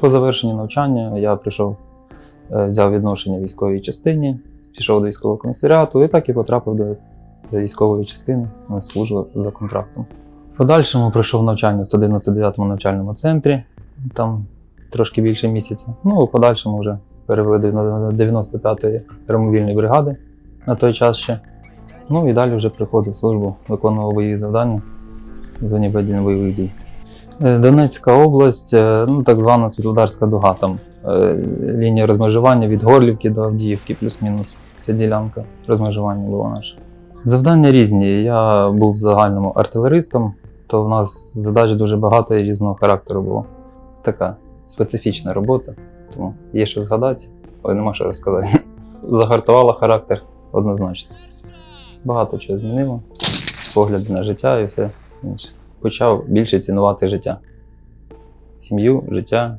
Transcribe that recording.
По завершенні навчання я прийшов, е, взяв відношення військовій частині, пішов до військового комісаріату і так і потрапив до військової частини на службу за контрактом. В подальшому пройшов навчання в 199-му навчальному центрі, там трошки більше місяця. Ну, в подальшому вже перевели до 95-ї аеромобільної бригади на той час ще. Ну і далі вже приходив в службу, виконував бойові завдання в зоні ведення бойових дій. Е, Донецька область, е, ну так звана Світлодарська дуга, там е, лінія розмежування від Горлівки до Авдіївки, плюс-мінус. Ця ділянка розмежування була наша. Завдання різні. Я був загальному артилеристом, то в нас задач дуже багато і різного характеру було. Така специфічна робота, тому є що згадати, але нема що розказати. Загартувала характер однозначно. Багато чого змінило, погляди на життя і все інше. Почав більше цінувати життя. Сім'ю, життя,